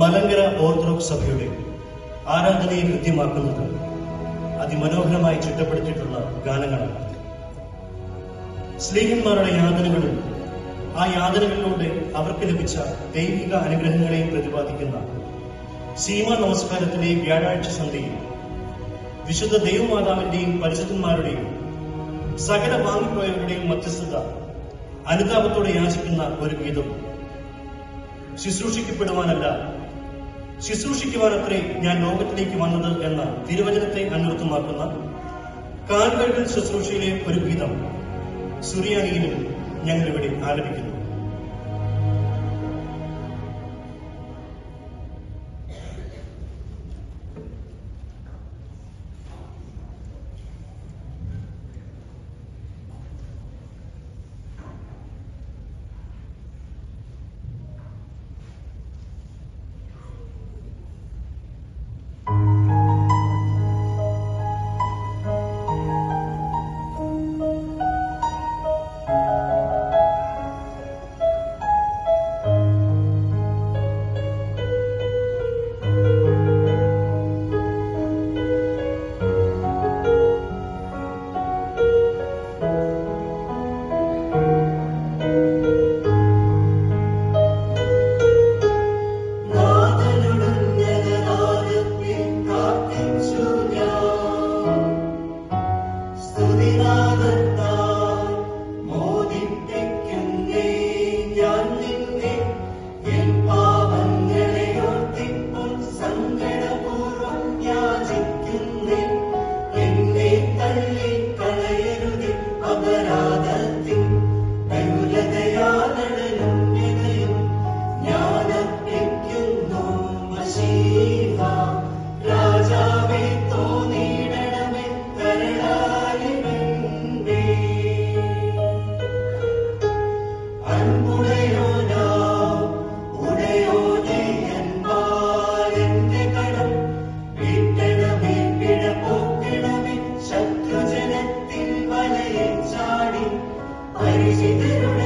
Malankara orthodox സഭയുടെ ആരാധനയെ കൃത്യമാക്കുന്നത് അതിമനോഹരമായി ചിട്ടപ്പെടുത്തിയിട്ടുള്ള ഗാനങ്ങളാണ്. സ്ലീഹന്മാരുടെ യാതനകളും ആ യാതനകളിലൂടെ അവർക്ക് ലഭിച്ച ദൈവിക അനുഗ്രഹങ്ങളെയും പ്രതിപാദിക്കുന്ന സീമ നമസ്കാരത്തിലെ വ്യാഴാഴ്ച സന്ധ്യയിൽ വിശുദ്ധ ദൈവമാതാവിന്റെയും പരിശുദ്ധന്മാരുടെയും സകല വാങ്ങിപ്പോയവരുടെയും മധ്യസ്ഥത അനുതാപത്തോടെ യാചിക്കുന്ന ഒരു ഗീതം ശുശ്രൂഷിക്കപ്പെടുവാനല്ല ശുശ്രൂഷിക്കുവാനത്രേ ഞാൻ ലോകത്തിലേക്ക് വന്നത് എന്ന തിരുവചനത്തെ അന്വർത്ഥമാക്കുന്ന കാൽകഴുകൽ ശുശ്രൂഷയിലെ ഒരു ഗീതം സുറിയാനിയിലും ഞങ്ങളിവിടെ ആലപിക്കുന്നു. Study Thank you.